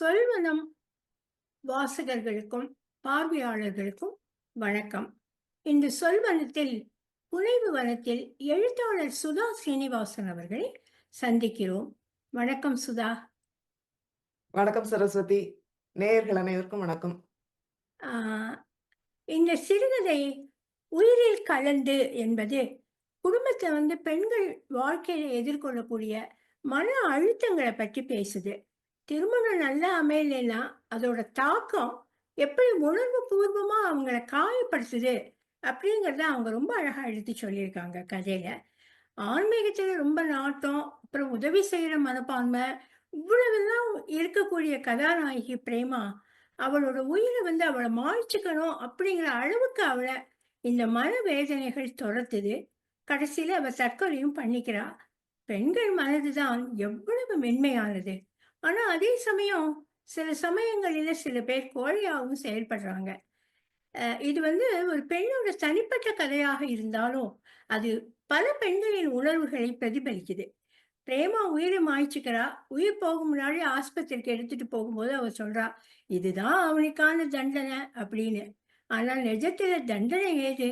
சொல்வனம் வாசகர்களுக்கும் பார்வையாளர்களுக்கும் வணக்கம். இந்த சொல்வனத்தில் புனைவு வனத்தில் எழுத்தாளர் சுதா சீனிவாசன் அவர்களை சந்திக்கிறோம். வணக்கம் சுதா. வணக்கம் சரஸ்வதி. நேயர்கள் அனைவருக்கும் வணக்கம். இந்த சிறுகதை உயிரில் கலந்து என்பது குடும்பத்தை வந்து பெண்கள் வாழ்க்கையில எதிர்கொள்ளக்கூடிய மன அழுத்தங்களை பற்றி பேசுது. திருமணம் நல்லா அமையலைன்னா அதோட தாக்கம் எப்படி உணர்வு பூர்வமா அவங்கள காயப்படுத்துது அப்படிங்கிறத அவங்க ரொம்ப அழகா எடுத்து சொல்லியிருக்காங்க கதையில. ஆன்மீகத்துல ரொம்ப நாட்டம் அப்புறம் உதவி செய்யற மனப்பான்மை இவ்வளவெல்லாம் இருக்கக்கூடிய கதாநாயகி பிரேமா அவளோட உயிரை வந்து அவளை மாய்ச்சிக்கணும் அப்படிங்கிற அளவுக்கு அவளை இந்த மன வேதனைகள் துரத்துது. கடைசியில அவ தற்கொலையும் பண்ணிக்கிறா. பெண்கள் மனதுதான் எவ்வளவு மென்மையானது. ஆனா அதே சமயம் சில சமயங்களில சில பேர் கோழையாகவும் செயல்படுறாங்க. இது வந்து ஒரு பெண்ணோட தனிப்பட்ட கதையாக இருந்தாலும் அது பல பெண்களின் உணர்வுகளை பிரதிபலிக்குது. பிரேமா உயிரை மாய்ச்சிக்கிறா உயிர் போகும் முன்னாடி ஆஸ்பத்திரிக்கு எடுத்துட்டு போகும்போது அவ சொல்றா இதுதான் அவனுக்கான தண்டனை அப்படின்னு. ஆனால் நிஜத்துல தண்டனை ஏது?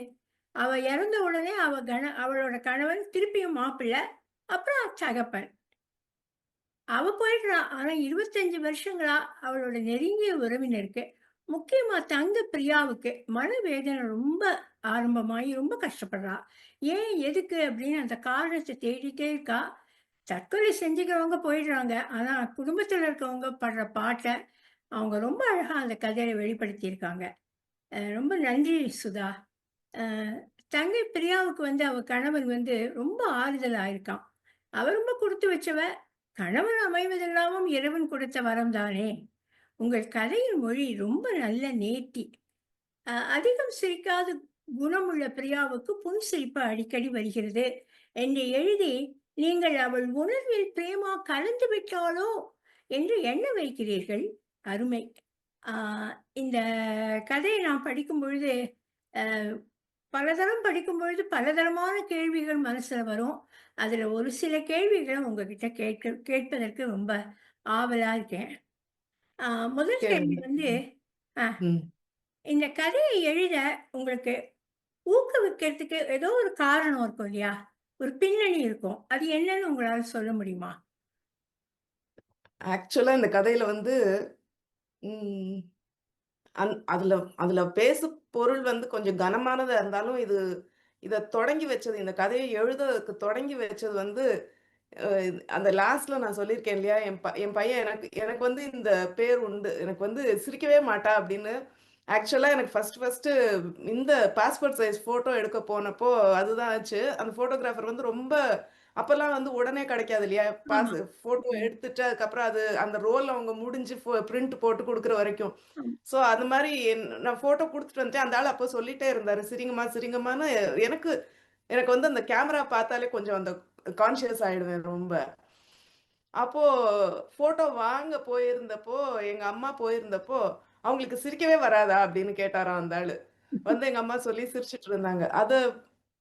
அவ இறந்த உடனே அவ கண அவளோட கணவன் திருப்பியும் மாப்பிள்ள அப்புறம் தகப்பன். அவ போயிடுறா. ஆனா இருபத்தஞ்சு வருஷங்களா அவளோட நெருங்கிய உறவினருக்கு முக்கியமா தங்க பிரியாவுக்கு மனவேதனை ரொம்ப ஆரம்பமாகி ரொம்ப கஷ்டப்படுறா. ஏன் எதுக்கு அப்படின்னு அந்த காரணத்தை தேடிட்டே இருக்கா. தற்கொலை செஞ்சுக்கிறவங்க போயிடுறாங்க. ஆனா குடும்பத்துல இருக்கவங்க படுற பாட்டை அவங்க ரொம்ப அழகா அந்த கதையில வெளிப்படுத்தியிருக்காங்க. ரொம்ப நன்றி சுதா. தங்கை பிரியாவுக்கு வந்து அவ கணவன் வந்து ரொம்ப ஆறுதலா இருக்கான் அவ ரொம்ப கொடுத்து வச்சவ கணவன் அமைவதெல்லாமும் இறைவன் கொடுத்த வரம் தானே உங்கள் கதையின் மொழி ரொம்ப நல்ல நேர்த்தி. அதிகம் சிரிக்காத குணமுள்ள பிரியாவுக்கு புன் சிரிப்பு அடிக்கடி வருகிறது. என்று எழுதி நீங்கள் அவள் உணர்வில் பிரேமா கலந்து விட்டாளோ என்று எண்ண வைக்கிறீர்கள். அருமை. இந்த கதையை நான் படிக்கும் பொழுது பலதரம் படிக்கும் பொழுது பலதரமான கேள்விகள் மனசுல வரும். அதுல ஒரு சில கேள்விகளை உங்ககிட்ட கேட்க கேட்பதற்கு ரொம்ப ஆவலா இருக்கேன். ஆஹ் முதல் கேள்வி. வந்து. இந்த கதையை எழுத உங்களுக்கு ஊக்குவிக்கிறதுக்கு ஏதோ ஒரு காரணம் இருக்கும் இல்லையா? ஒரு பின்னணி இருக்கும். அது என்னன்னு உங்களால சொல்ல முடியுமா? ஆக்சுவலா இந்த கதையில வந்து அந் அதுல அதுல பேசு பொருள் வந்து கொஞ்சம் கனமானதா இருந்தாலும் இது இதை தொடங்கி வச்சது இந்த கதையை எழுதுறதுக்கு தொடங்கி வச்சது வந்து அந்த லாஸ்ட்ல நான் சொல்லியிருக்கேன் இல்லையா? என் ப என் பையன் எனக்கு எனக்கு வந்து இந்த பேர் உண்டு. எனக்கு வந்து சிரிக்கவே மாட்டா அப்படின்னு. ஆக்சுவலா எனக்கு ஃபர்ஸ்ட் ஃபர்ஸ்ட் இந்த பாஸ்போர்ட் சைஸ் போட்டோ எடுக்க போனப்போ அதுதான் ஆச்சு. அந்த போட்டோகிராஃபர் வந்து ரொம்ப அப்பெல்லாம் வந்து உடனே கிடைக்காது இல்லையா? பாஸ். போட்டோ. எடுத்துட்டு அதுக்கப்புறம் அது அந்த ரோல் அவங்க முடிஞ்சு பிரிண்ட் போட்டு கொடுக்குற வரைக்கும். ஸோ அது மாதிரி நான் போட்டோ கொடுத்துட்டு வந்துட்டேன். அந்த ஆள் அப்போ சொல்லிட்டே இருந்தாரு. சிரிங்கம்மா சிரிங்கம்மான்னு எனக்கு எனக்கு வந்து அந்த கேமரா பார்த்தாலே கொஞ்சம் அந்த கான்ஷியஸ் ஆயிடுவேன் ரொம்ப. அப்போ போட்டோ வாங்க போயிருந்தப்போ எங்க அம்மா போயிருந்தப்போ அவங்களுக்கு சிரிக்கவே வராதா? அப்படின்னு கேட்டாராம் அந்த ஆளு. வந்து எங்க அம்மா சொல்லி சிரிச்சிட்டு இருந்தாங்க. அது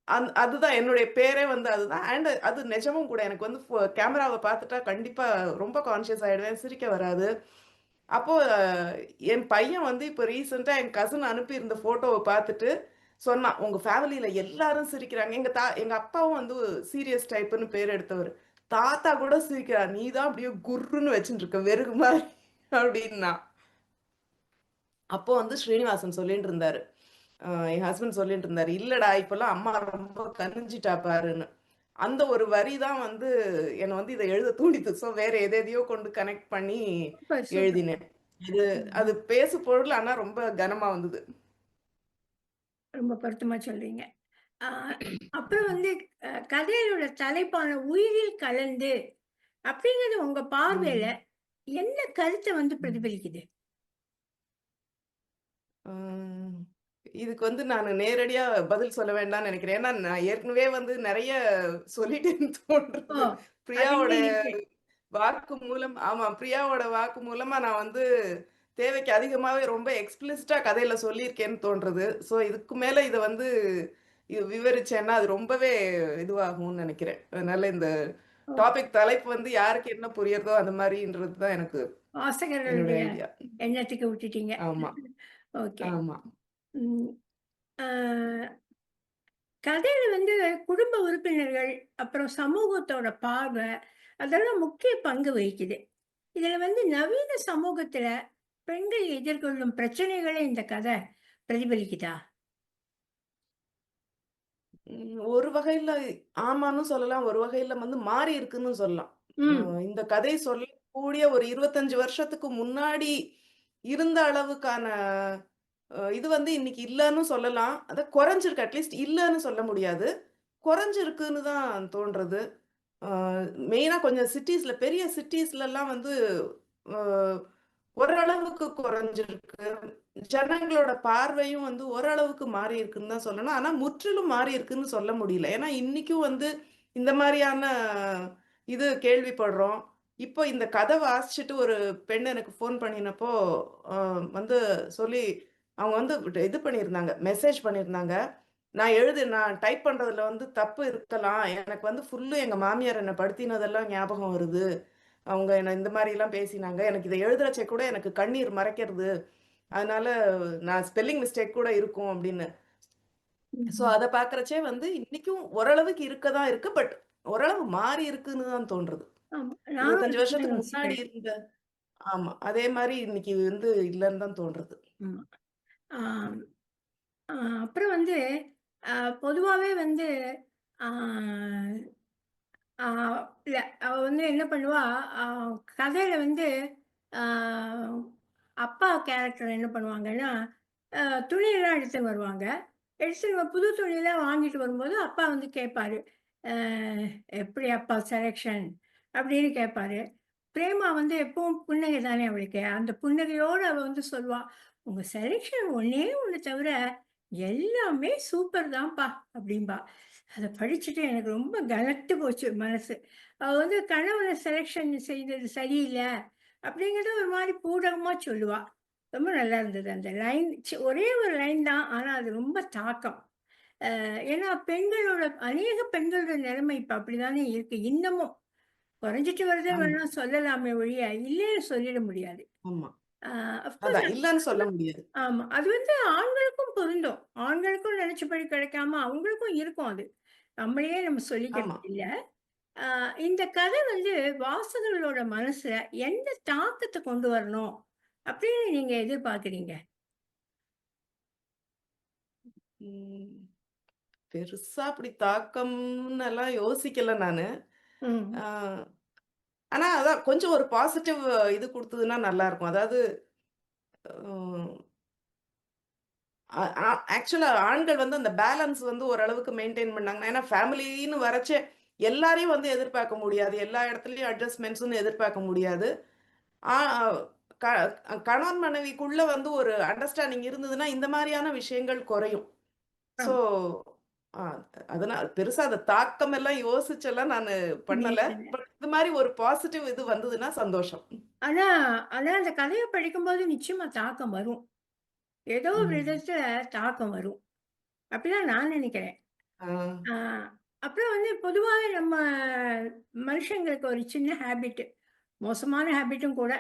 அந் அதுதான் என்னுடைய பேரே வந்து அதுதான். அண்ட் அது நிஜமும் கூட எனக்கு வந்து கேமராவை பார்த்துட்டா கண்டிப்பாக ரொம்ப கான்ஷியஸ் ஆகிடுவேன் சிரிக்க வராது. அப்போது என் பையன் வந்து இப்போ ரீசெண்டாக என் கசின் அனுப்பி இருந்த பார்த்துட்டு சொன்னான் உங்கள் ஃபேமிலியில் எல்லாரும் சிரிக்கிறாங்க. எங்கள் தா எங்கள் அப்பாவும் வந்து சீரியஸ் டைப்புன்னு பேர் எடுத்தவர். தாத்தா கூட சிரிக்கிறா நீ தான் அப்படியே குர்ருன்னு வச்சுட்டு இருக்க வெறுகு மாதிரி. அப்படின்னா. அப்போ வந்து ஸ்ரீனிவாசன் சொல்லிட்டு இருந்தாரு. என் ஹஸ்பண்ட் சொல்லிட்டு இருந்தாரு இல்லடா இப்பெல்லாம் அம்மா ரொம்ப கனிஞ்சிட்டா பாருன்னு. அந்த ஒரு வரி தான் வந்து என்னை வந்து இதை எழுத தூண்டித்து ஸோ வேற எதை எதையோ கொண்டு கனெக்ட் பண்ணி. எழுதினேன். அது அது பேசு பொருள் ஆனா ரொம்ப கனமா வந்தது. ரொம்ப பொருத்தமா சொல்றீங்க. அப்புறம் வந்து கதையோட தலைப்பான உயிரில் கலந்து அப்படிங்கிறது உங்க பார்வையில என்ன கருத்தை வந்து பிரதிபலிக்குது? இதுக்கு வந்து நான் நேரடியா பதில் சொல்ல வேண்டாம்னு நினைக்கிறேன் ஏன்னா நான் ஏற்கனவே வந்து நிறைய சொல்லிட்டேன்னு தோன்றது பிரியாவோட வாக்கு மூலம் ஆமா பிரியாவோட வாக்கு மூலமா நான் வந்து தேவைக்கு அதிகமாவே ரொம்ப எக்ஸ்பிளிசிட்டா கதையில சொல்லியிருக்கேன்னு தோன்றது ஸோ இதுக்கு மேல இதை வந்து விவரிச்சேன்னா அது ரொம்பவே இதுவாகும்னு நினைக்கிறேன் அதனால இந்த. டாபிக் தலைப்பு வந்து யாருக்கு என்ன புரியுறதோ அந்த மாரின்றது தான் எனக்கு ஐடியா. எண்ணத்துக்கு விட்டுட்டீங்க. ஆமா. ஓகே. ஆமா. கதையில வந்து குடும்ப உறுப்பினர்கள், அப்புறம் சமூகத்தோட பார்வை, அதெல்லாம் முக்கிய பங்கு வகிக்குது. இதுல வந்து நவீன சமூகத்துல பெண்கள் எதிர்கொள்ளும் பிரச்சனைகள இந்த கதை பிரதிபலிக்குதா? ஒரு வகையில ஆமான்னு சொல்லலாம். ஒரு வகையில வந்து மாறி இருக்குன்னு சொல்லலாம். இந்த கதை சொல்லக்கூடிய ஒரு 25 வருஷத்துக்கு முன்னாடி இருந்த அளவுக்கான இது வந்து இன்னைக்கு இல்லைன்னு சொல்லலாம். அதை குறைஞ்சிருக்கு. அட்லீஸ்ட் இல்லைன்னு சொல்ல முடியாது. குறைஞ்சிருக்குன்னு தான் தோன்றது. மெயினாக கொஞ்சம் சிட்டிஸில் பெரிய சிட்டிஸ்லலாம் வந்து ஓரளவுக்கு குறைஞ்சிருக்கு. ஜனங்களோட பார்வையும் வந்து ஓரளவுக்கு மாறி இருக்குன்னு தான் சொல்லணும். ஆனால் முற்றிலும் மாறி இருக்குன்னு சொல்ல முடியல. ஏன்னா இன்னைக்கும் வந்து இந்த மாதிரியான இது கேள்விப்படுறோம். இப்போ இந்த கதை வாசிச்சுட்டு ஒரு பெண் எனக்கு ஃபோன் பண்ணினப்போ, வந்து சொல்லி அவங்க வந்து இது பண்ணியிருந்தாங்க. மெசேஜ் பண்ணியிருந்தாங்க. நான் எழுது நான் டைப் பண்றதுல வந்து தப்பு இருக்கலாம். எனக்கு வந்து ஃபுல்லும் எங்க மாமியார் என்ன படுத்தினதெல்லாம் ஞாபகம் வருது. அவங்க என்ன இந்த மாரிலாம் பேசினாங்க. எனக்கு இத எழுதுறச்சே கூட எனக்கு கண்ணீர் மறைக்கிறது. அதனால நான் ஸ்பெல்லிங் மிஸ்டேக் கூட இருக்கும் அப்படின்னு. ஸோ. அத பார்க்கறச்சே வந்து இன்னைக்கும் ஓரளவுக்கு இருக்க தான் இருக்கு. பட் ஓரளவு மாறி இருக்குன்னு தான் தோன்றுது. ஆமா. நானும் 25 அப்படிதான் வருஷத்துக்கு முன்னாடி. இருந்த ஆமா. அதே மாரி இன்னைக்கு வந்து இல்லன்னு தான் தோன்றுது. அப்புறம் வந்து பொதுவாகவே பொதுவாவே வந்து அவ வந்து என்ன பண்ணுவா, கதையில வந்து அப்பா கேரக்டர் என்ன பண்ணுவாங்கன்னா, துணியெல்லாம் எடுத்துன்னு வருவாங்க. எடுத்துட்டு புது துணியெல்லாம் வாங்கிட்டு வரும்போது, அப்பா வந்து கேட்பாரு. எப்படி அப்பா செலக்ஷன்?" அப்படின்னு கேட்பாரு. பிரேமா வந்து எப்பவும் புன்னகை தானே அவளுக்கு. அந்த புன்னகையோடு அவள் வந்து சொல்லுவாள் "உங்க செலக்ஷன் ஒண்ணே ஒண்ணு தவிர, எல்லாமே சூப்பர் தான்ப்பா" அப்படிம்பா. அத படிச்சுட்டு எனக்கு ரொம்ப கனத்து போச்சு மனசு. அவ வந்து கணவன செலக்ஷன் செய்தது சரியில்ல, அப்படிங்கிறத ஒரு மாரி பூடகமா சொல்லுவா. ரொம்ப நல்லா இருந்தது அந்த லைன். ஒரே ஒரு லைன் தான். ஆனா அது ரொம்ப தாக்கம். ஏன்னா பெண்களோட அநேக பெண்களோட நிலைமை இப்ப அப்படிதானே இருக்கு. இன்னமும். குறைஞ்சிட்டு ஆமா, வேணா சொல்லலாமே ஒழிய, இல்லைன்னு சொல்லிட முடியாது. ஆமா. இல்லன்னு சொல்ல முடியாது. ஆமா. அது வந்து ஆண்களுக்கும் பொருந்தும். ஆண்களுக்கும் நினைச்சபடி கிடைக்காம அவங்களுக்கும் இருக்கும் அது. நம்மளையே நம்ம ஆமா. சொல்லிக்கிறது இல்ல. இந்த கதை வந்து வாசகர்களோட மனசுல எந்த தாக்கத்த கொண்டு வரணும் அப்படின்னு நீங்க எதிர்பார்க்கிறீங்க? பெருசா அப்படி தாக்கம்னெல்லாம் யோசிக்கல நானு. ம். ஆ ஆனா அதான் கொஞ்சம் ஒரு பாசிட்டிவ் இது குடுத்ததுன்னா நல்லாருக்கும். அதாவது ம் அ ஆ ஆக்சுவலா ஆண்கள் வந்து அந்த பேலன்ஸ் வந்து ஓரளவுக்கு மெயின்டெயின் பண்ணாங்கன்னா, ஏன்னா ஃபேமிலின்னு வரச்சே எல்லாரையும் வந்து எதிர்பார்க்க முடியாது. எல்லா இடத்துலயும் அட்ஜஸ்ட்மென்ட்ஸ்ன்னு எதிர்பார்க்க முடியாது. கணவன் மனைவிக்குள்ள வந்து ஒரு அண்டர்ஸ்டாண்டிங் இருந்ததுன்னா, இந்த மாரியான விஷயங்கள் குறையும். ஸோ ஆமா. ஆ அதனா பெருசா அத தாக்கம் எல்லாம் யோசிச்செல்லாம் நானு பண்ணல. பட் இது மாரி ஒரு பாசிட்டிவ் இது வந்ததுன்னா சந்தோஷம். ஆனா ஆனா அந்த கதைய படிக்கும்போது நிச்சயமா தாக்கம் வரும். ஏதோ ஒரு. விதத்துல தாக்கம் வரும். அப்படிதான் நான் நினைக்கிறேன். அப்புறம் வந்து பொதுவாவே நம்ம மனுஷங்களுக்கு ஒரு சின்ன ஹேபிட். மோசமான ஹேபிட்டும் கூட.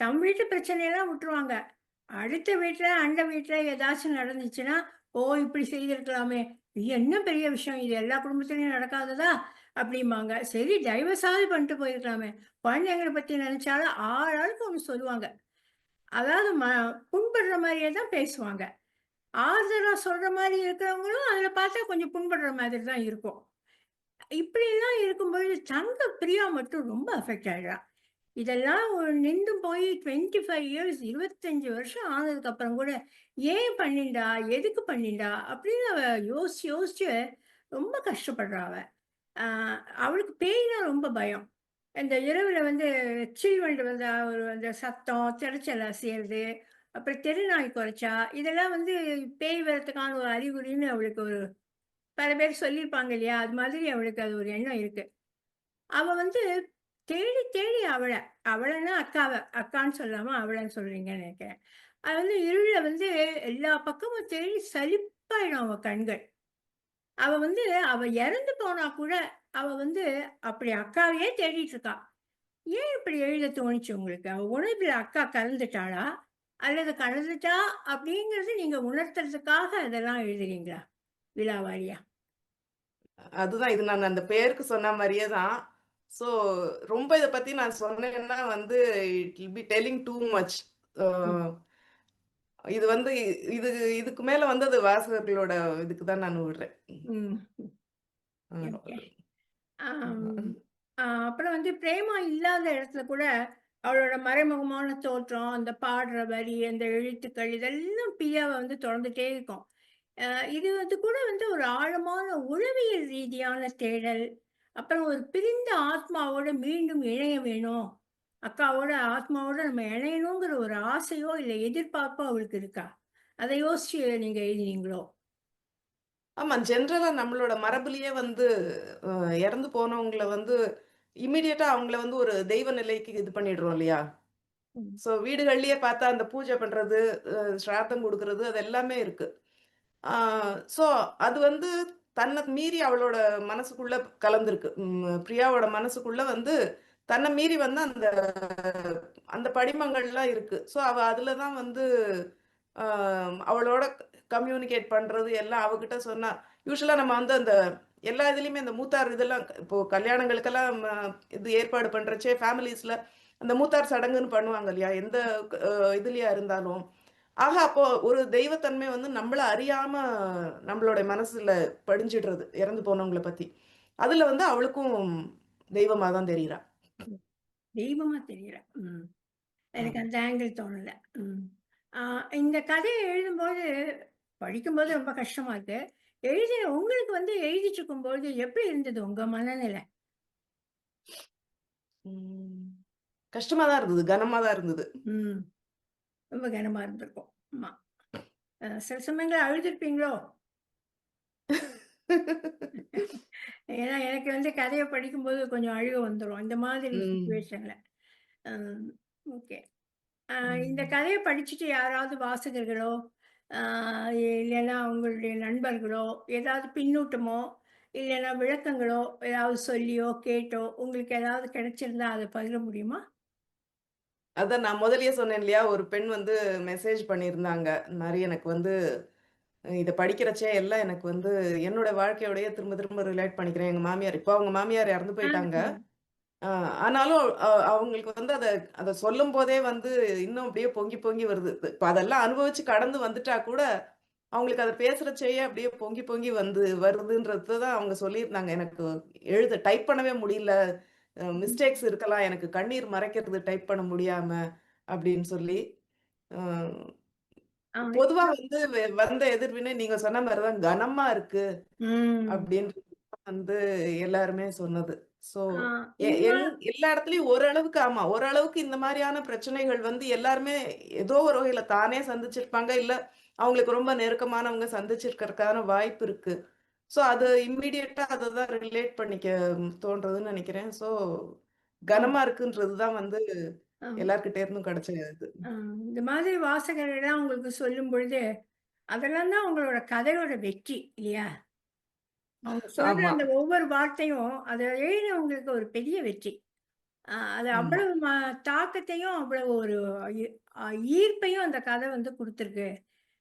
தம் வீட்டு பிரச்சனையெல்லாம் விட்டுருவாங்க. அடுத்த வீட்ல, அண்ட வீட்ல ஏதாச்சும் நடந்துச்சுன்னா, "ஓ! இப்படி செய்திருக்கலாமே! இது என்ன பெரிய விஷயம்? இது எல்லா குடும்பத்திலயும் நடக்காததா?" அப்படிம்பாங்க. சரி டைவர்ஸாவது பண்ணிட்டு போயிருக்கலாமே! குழந்தைங்கள பத்தி நினைச்சாலும் ஆளாளுக்கு ஒன்று சொல்லுவாங்க. அதாவது ம புண்படுற மாதிரியே தான் பேசுவாங்க. ஆறுதலாக சொல்ற மாதிரி இருக்கிறவங்களும், அதில் பார்த்தா கொஞ்சம் புண்படுற மாதிரி தான் இருக்கும். இப்படிலாம் இருக்கும்பொழுது, தங்க பிரியா மட்டும் ரொம்ப அஃபெக்ட் ஆயிடுறா. இதெல்லாம் ஒரு நின்று போய் 25 இயர்ஸ் 25 வருஷம் ஆனதுக்கப்புறம் கூட, ஏன் பண்ணிண்டா? எதுக்கு பண்ணிண்டா? அப்படின்னு அவ யோசிச்சு, யோசிச்சு ரொம்ப கஷ்டப்படுறா அவ. அவளுக்கு பேய்னா ரொம்ப பயம். இந்த இரவுல வந்து சில்வண்டு வந்து ஒரு அந்த சத்தம், திரைச்சல் செய்யறது அப்புறம் தெருநாய் குறைச்சா இதெல்லாம் வந்து பேய் வரத்துக்கான ஒரு அறிகுறின்னு அவளுக்கு ஒரு பல பேர் சொல்லியிருப்பாங்க இல்லையா? அது மாதிரி அவளுக்கு அது ஒரு எண்ணம் இருக்கு. அவ வந்து தேடி தேடி அவளை அவளைன்னா அக்காவ, அக்கான்னு சொல்லாம அவளைன்னு சொல்றீங்கன்னு நினைக்கிறேன் அது வந்து இருள வந்து எல்லா பக்கமும் தேடி சலிப்பாயிடும் அவ கண்கள். அவ வந்து அவ இறந்து போனா கூட, அவ வந்து அப்படி அக்காவையே தேடிட்டு இருக்கா. ஏன் இப்படி எழுத தோணுச்சு உங்களுக்கு? அவ உணர்வில் அக்கா கலந்துட்டாளா? அல்லது கலந்துட்டா அப்படிங்கிறது நீங்க உணர்த்துறதுக்காக அதெல்லாம் எழுதுறீங்களா? விலாவாரியா? அதுதான் இது நான் அந்த பேருக்கு சொன்ன மாதிரியே தான். ஸோ ரொம்ப இத பத்தி நான் சொன்னேன்னா வந்து it will be telling too much. இது வந்து இது இதுக்கு மேல வந்து அது வாசகர்களோட இதுக்கு தான் நான் விடுறேன். அப்புறம் வந்து பிரேமா இல்லாத இடத்துல கூட, அவளோட மறைமுகமான தோற்றம், அந்த பாடுற வரி, அந்த எழுத்துக்கள் இதெல்லாம் பிரியாவ வந்து தொடர்ந்துட்டே இருக்கும். இது வந்து கூட வந்து ஒரு ஆழமான உளவியல் ரீதியான தேடல், அப்புறம் ஒரு பிரிந்த ஆத்மாவோட மீண்டும் இணைய வேணும். அக்காவோட ஆத்மாவோட நம்ம இணையணுங்கிற ஒரு ஆசையோ, இல்ல எதிர்பார்ப்போ அவளுக்கு இருக்கா? அத யோசிச்சு நீங்க எழுதினீங்களோ? ஆமா. ஜெனரலா நம்மளோட மரபுலயே வந்து இறந்து போனவங்கள வந்து இம்மீடியட்டா அவங்கள வந்து ஒரு தெய்வ நிலைக்கு இது பண்ணிடுறோம் இல்லையா? ஸோ வீடுகள்லயே பார்த்தா அந்த பூஜை பண்றது, அ ஸ்ராத்தம் குடுக்குறது அது எல்லாமே இருக்கு. ஸோ அது வந்து தன்னை மீறி அவளோட மனசுக்குள்ள கலந்துருக்கு பிரியாவோட மனசுக்குள்ள வந்து தன்னை மீறி வந்து அந்த அந்த படிமங்கள்லாம் இருக்கு. ஸோ அவ அதுல தான் வந்து அவளோட கம்யூனிகேட் பண்றது எல்லாம் அவகிட்ட சொன்னா யூஸ்வலா நம்ம வந்து அந்த எல்லா இதுலயுமே அந்த மூத்தார் இதெல்லாம் இப்போ கல்யாணங்களுக்கெல்லாம் ம இது ஏற்பாடு பண்றச்சே ஃபேமிலிஸ்ல அந்த மூத்தார் சடங்குன்னு பண்ணுவாங்க இல்லையா? எந்த இதுலயா இருந்தாலும். ஆக அப்போ ஒரு தெய்வத்தன்மை வந்து நம்மள அறியாம நம்மளோட மனசுல படிஞ்சிடுறது, இறந்து போனவங்கள பத்தி. அதுல வந்து அவளுக்கும் தெய்வமா தான் தெரியிறா. தெய்வமா தெரியல. ம். எனக்கு. அந்த ஆங்கிள் தோணல. இந்த கதைய எழுதும்போது, படிக்கும்போது ரொம்ப கஷ்டமா இருக்கு. எழுதின உங்களுக்கு வந்து எழுதிட்டு இருக்கும்போது எப்படி இருந்தது உங்க மனநிலை? கஷ்டமா தான் இருந்தது. கனமா தான் இருந்தது. ரொம்ப கனமா இருந்திருக்கும். ஆமா. சில சமயங்கள்ல அழுதுருப்பீங்களோ? ஏன்னா எனக்கு வந்து கதைய படிக்கும்போது கொஞ்சம் அழுகை வந்துரும். இந்த மாதிரி. சிச்சுவேஷன்ல. ஓகே. இந்த. கதைய படிச்சுட்டு யாராவது வாசகர்களோ, இல்லைன்னா உங்களுடைய நண்பர்களோ, ஏதாவது பின்னூட்டமோ, இல்லைன்னா விளக்கங்களோ, ஏதாவது சொல்லியோ, கேட்டோ உங்களுக்கு ஏதாவது கிடைச்சிருந்தா அத பகிர முடியுமா? அதான் நான் முதல்லயே சொன்னேன் இல்லையா? ஒரு பெண் வந்து மெசேஜ் பண்ணியிருந்தாங்க. இந்த மாரி எனக்கு வந்து இத படிக்கிறச்சே எல்லாம் எனக்கு வந்து என்னோட வாழ்க்கையோடயே திரும்ப திரும்ப ரிலேட் பண்ணிக்கிறேன். எங்க மாமியார் இப்போ அவங்க மாமியார் இறந்து. போயிட்டாங்க. ஆனாலும் அ அவங்களுக்கு வந்து அத அத சொல்லும்போதே வந்து இன்னும் அப்படியே பொங்கி பொங்கி வருது. இப்ப அதெல்லாம் அனுபவிச்சு கடந்து வந்துட்டா கூட, அவங்களுக்கு அத பேசுறச்சேயே அப்படியே பொங்கி பொங்கி வந்து வருதுன்றது தான் அவங்க சொல்லியிருந்தாங்க. எனக்கு எழுத டைப் பண்ணவே முடியல. மிஸ்டேக்ஸ் இருக்கலாம். எனக்கு கண்ணீர் மறைக்கிறது டைப் பண்ண முடியாம அப்படின்னு சொல்லி. பொதுவா வந்து வந்த எதிர்வினை நீங்க சொன்ன மாரி தான் கனமா இருக்கு. ம். அப்படின்றது வந்து எல்லாருமே சொன்னது. எங் எல்லா இடத்துலயும் ஓரளவுக்கு ஆமா. ஓரளவுக்கு இந்த மாரியான பிரச்சனைகள் வந்து எல்லாருமே ஏதோ ஒரு வகையில தானே சந்திச்சிருப்பாங்க. இல்ல அவங்களுக்கு ரொம்ப நெருக்கமானவங்க சந்திச்சிருக்கிறதுக்கான வாய்ப்பு இருக்கு. ஸோ அது இம்மீடியட்டா அத தான் ரிலேட் பண்ணிக்க தோன்றதுன்னு நெனைக்கிறேன். ஸோ. கனமா இருக்குன்றது தான் வந்து. எல்லார்கிட்ட இருந்தும் கிடைச்ச இது. ஆ இந்த மாதிரி வாசகர்கள்லாம் உங்களுக்கு சொல்லும்பொழுது, அதெல்லாம் தான் உங்களோட கதையோட வெற்றி இல்லையா? அந்த ஒவ்வொரு வார்த்தையும், அத எழுதினவங்களுக்கு ஒரு பெரிய வெற்றி. அது அவ்வளவு தாக்கத்தையும், அவ்வளவு ஒரு ஈர்ப்பையும் அந்த கதை வந்து குடுத்துருக்கு.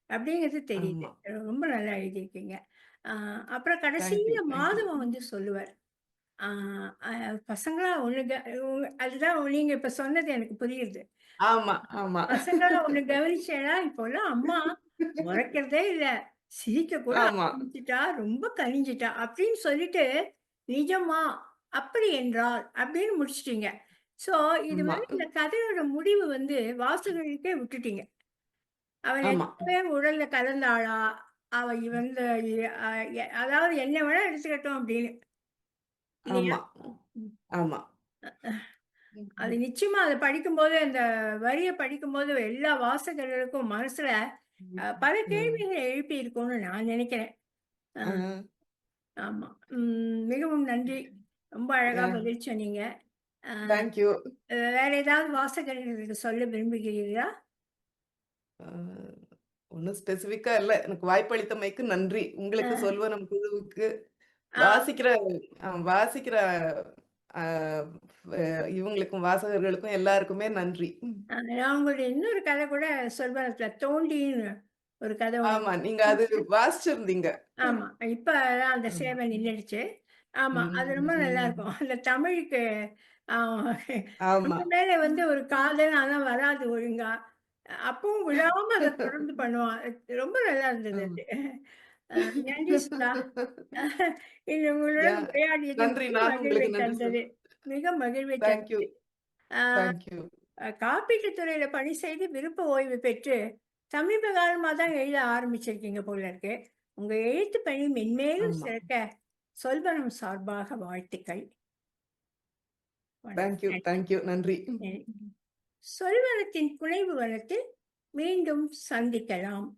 அப்படிங்கிறது தெரியுது. ரொம்ப நல்லா எழுதியிருக்கீங்க. அ அப்புறம் கடைசியில. மாதவன் வந்து சொல்லுவார். ஆ அ "பசங்களா ஒண்ணு அதுதான் நீங்க இப்ப சொன்னது எனக்கு புரியுது. ஆமா, ஆமா. பசங்களா ஒண்ணு கவனிச்சேன்னா, இப்போலாம் அம்மா முறைக்கிறதே இல்ல. சிரிக்க கூட ஆரம்பிச்சுட்டா, ரொம்ப கனிஞ்சுட்டா." அப்படின்னு சொல்லிட்டு, "நிஜமா? அப்படி என்றால்?" அப்படின்னு முடிச்சுட்டீங்க. ஸோ இது வந்து இந்த கதையோட முடிவு வந்து வாசகர்களுக்கே விட்டுட்டீங்க. அவ ஆமா, நிஜமாவே உடல்ல கலந்தாளா? அவ வந்து அதாவது என்ன வேணா எடுத்துக்கட்டும் அப்படின்னு. ஆமா. அது. நிச்சயமா அத படிக்கும்போது, அந்த வரிய படிக்கும்போது எல்லா வாசகர்களுக்கும் மனசுல பல. கேள்விகள எழுப்பியிருக்கும்னு நான் நினைக்கிறேன். ஆமா. ம் மிகவும் நன்றி. ரொம்ப அழகா பதில் சொன்னீங்க. Uh thank you. வேற ஏதாவது வாசகர்களுக்கு சொல்ல விரும்புகிறீர்களா? அ ஒண்ணும் ஸ்பெசிஃபிக்கா இல்ல. எனக்கு வாய்ப்பளித்தமைக்கு நன்றி. உங்களுக்கு அ. சொல்வனம் குழுவுக்கு. வாசிக்கிற வாசிக்கிற இவங்களுக்கும் வாசகர்களுக்கும் எல்லாருக்குமே நன்றி. நான் உங்களுடைய இன்னொரு கதை கூட சொல்வனத்துல தோண்டின்னு ஒரு கதை ஆமா. நீங்க அது வாசிச்சிருந்தீங்க. ஆமா. இப்ப அந்த. சேவை நின்னுடுச்சு. ஆமா. அது ரொம்ப ம். நல்லாருக்கும். அந்த தமிழுக்கு மேல வந்து ஒரு காதல் ஆனா வராது ஒழுங்கா. அப்பவும் விடாம அத தொடர்ந்து பண்ணுவான். ரொம்ப நல்லா இருந்தது நன்றி சுதா. இது உரையாடியது நன்றி. மிக மகிழ்வை தந்தது. காப்பீட்டுத் துறையில பணி செய்து விருப்ப ஓய்வு பெற்று, சமீப காலமா தான் எழுத ஆரம்பிச்சிருக்கீங்க போல இருக்கு. உங்க எழுத்து பணி மென்மேலும். சிறக்க சொல்வனம் சார்பாக வாழ்த்துக்கள். வணக்கம். தேங்க் யூ, நன்றி. சொல்வரத்தின் குறைவு நன்றி. சொல்வனத்தின் புனைவு மீண்டும் சந்திக்கலாம்.